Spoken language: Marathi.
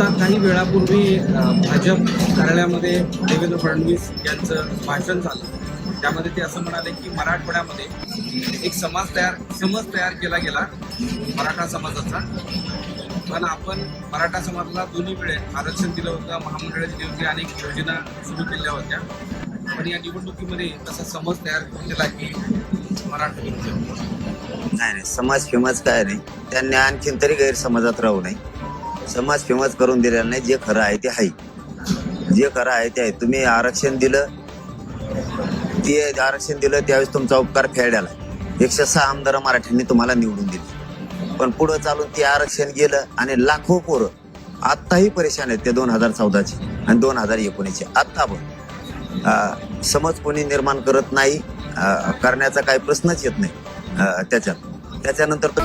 वेळापूर्वी भाजप कार्यालयामध्ये देवेंद्र फडणवीस यांचं भाषण झालं. त्यामध्ये ते असं म्हणाले की मराठवाड्यामध्ये एक समाज तयार समज तयार केला गेला मराठा समाजाचा. पण आपण मराठा समाजाला दोन्ही वेळे आरक्षण दिलं होतं. महामंडळं दिली होती अनेक योजना सुरू केल्या होत्या. पण या निवडणुकीमध्ये तसा समज तयार केला की मराठा नाही नाही. समाज फेमस काय नाही. त्यांनी आणखीन तरी गैरसमाजात राहू नये. समाज फेमस करून दिलेला नाही जे खरं आहे ते आहे. जे खरं आहे ते आहे. तुम्ही आरक्षण दिलं ते आरक्षण दिलं त्यावेळेस तुमचा उपकार फेड्याला. एकशे सहा आमदार मराठ्यांनी तुम्हाला निवडून दिले. पण पुढं चालून ते आरक्षण गेलं आणि लाखो पोरं आत्ताही परेशान आहेत ते दोन हजार चौदाचे आणि दोन हजार एकोणीसचे. आत्ता पण समज कोणी निर्माण करत नाही करण्याचा काही प्रश्नच येत नाही त्याच्यात. त्याच्यानंतर तर